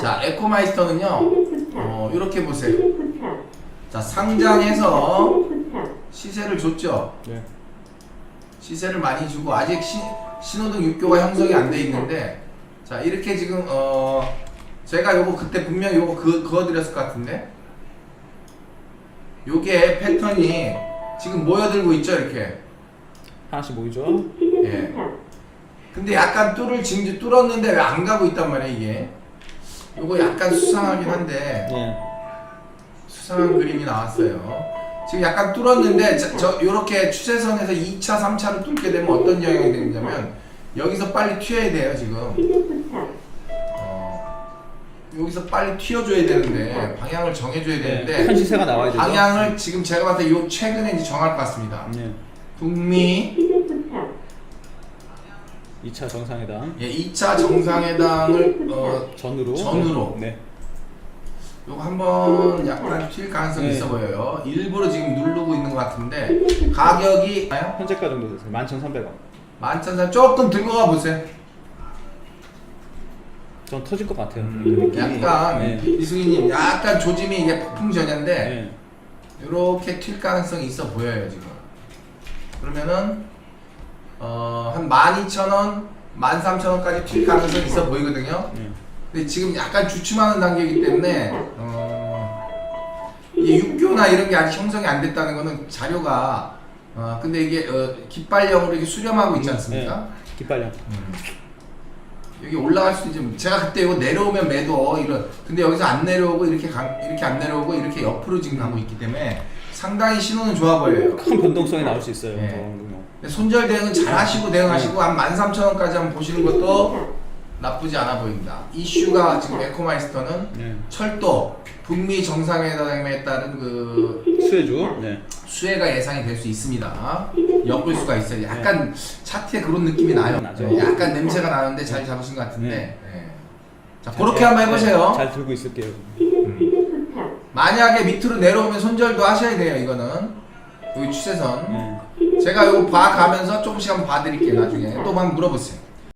자, 에코마이스터는요. 어, 이렇게 보세요. 자, 상장해서 시세를 줬죠. 네. 시세를 많이 주고 아직 시, 신호등 육교가 형성이 안 돼 있는데 자 이렇게 지금 어 제가 요거 그때 분명 요거 그 그어 드렸을 것 같은데 요게 패턴이 지금 모여들고 있죠 이렇게 하나씩 모이죠. 시세포차, 근데 약간 뚫을 지금 뚫었는데 왜 안 가고 있단 말이야 이게 요거 약간 수상하긴 한데 네. 수상한 그림이 나왔어요. 지금 약간 뚫었는데 저, 저 요렇게 추세선에서 2차, 3차를 뚫게 되면 어떤 영향이 되냐면 여기서 빨리 튀어야 돼요 지금. 어, 여기서 빨리 튀어줘야 되는데 방향을 정해줘야 네. 되는데 큰 시세가 나와야 되죠. 방향을 지금 제가 봤을 때 요 최근에 이제 정할 것 같습니다. 네. 북미 2차 정상회담 예, 2차 정상회담을 어, 전으로. 전으로. 네. 요거 한번 약간 튈 가능성이 네. 있어 보여요. 일부러 지금 누르고 있는 것 같은데 가격이 현재가 정도 됐어요. 11,300원. 만천사 조금 들고 가 보세요. 전 터질 것 같아요. 음, 그 느낌이. 약간 네. 이승희님 약간 조짐이 이게 폭풍 전야인데 네. 이렇게 튈 가능성이 있어 보여요 지금. 그러면은 어 한 12,000원, 13,000원까지 튈 가능성이 있어 보이거든요. 네. 근데 지금 약간 주춤하는 단계이기 때문에 어, 이 육교나 이런 게 아직 형성이 안 됐다는 거는 자료가 어 근데 이게 어, 깃발령으로 이렇게 수렴하고 있지 않습니까? 깃발령. 음. 여기 올라갈 수도 있지. 제가 그때 이거 내려오면 매도 이런. 근데 여기서 안 내려오고 이렇게 가, 이렇게 안 내려오고 이렇게 옆으로 지금 가고 있기 때문에 상당히 신호는 좋아 보여요. 큰 변동성이 나올 수 있어요. 네. 근데 손절 대응은 잘 하시고 대응하시고 한 13,000원까지 한번 보시는 것도 나쁘지 않아 보입니다. 이슈가 지금 에코마이스터는 네. 철도 북미 정상회담에 따른 그 수혜주. 네. 수혜가 예상이 될 수 있습니다. 엮을 수가 있어요. 약간 차트에 그런 느낌이 나요. 나죠. 네, 약간 냄새가 나는데 잘 잡으신 것 같은데. 네. 네. 자, 그렇게 한번 해보세요. 잘 들고 있을게요. 시세포차, 만약에 밑으로 내려오면 손절도 하셔야 돼요. 이거는 여기 추세선. 네. 시세포차, 제가 이거 봐가면서 조금씩 한번 봐드릴게요. 나중에 또 한번 물어보세요.